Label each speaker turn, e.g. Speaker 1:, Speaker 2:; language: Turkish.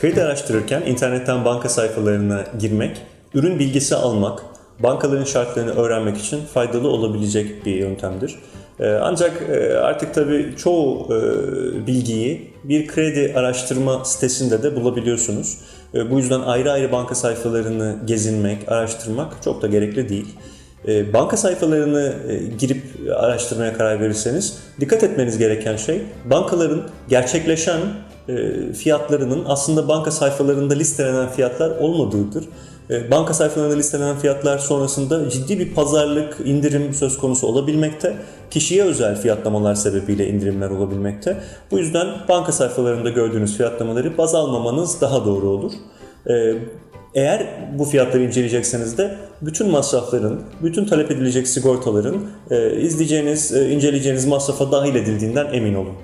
Speaker 1: Kredi araştırırken internetten banka sayfalarına girmek, ürün bilgisi almak, bankaların şartlarını öğrenmek için faydalı olabilecek bir yöntemdir. Ee, Ancak e, artık tabii çoğu e, bilgiyi bir kredi araştırma sitesinde de bulabiliyorsunuz. E, Bu yüzden ayrı ayrı banka sayfalarını gezinmek, araştırmak çok da gerekli değil. E, Banka sayfalarını e, girip araştırmaya karar verirseniz dikkat etmeniz gereken şey bankaların gerçekleşen fiyatlarının aslında banka sayfalarında listelenen fiyatlar olmadığıdır. E, Banka sayfalarında listelenen fiyatlar sonrasında ciddi bir pazarlık, indirim söz konusu olabilmekte. Kişiye özel fiyatlamalar sebebiyle indirimler olabilmekte. Bu yüzden banka sayfalarında gördüğünüz fiyatlamaları baz almamanız daha doğru olur. E, Eğer bu fiyatları inceleyecekseniz de bütün masrafların, bütün talep edilecek sigortaların e, izleyeceğiniz, e, inceleyeceğiniz masrafa dahil edildiğinden emin olun.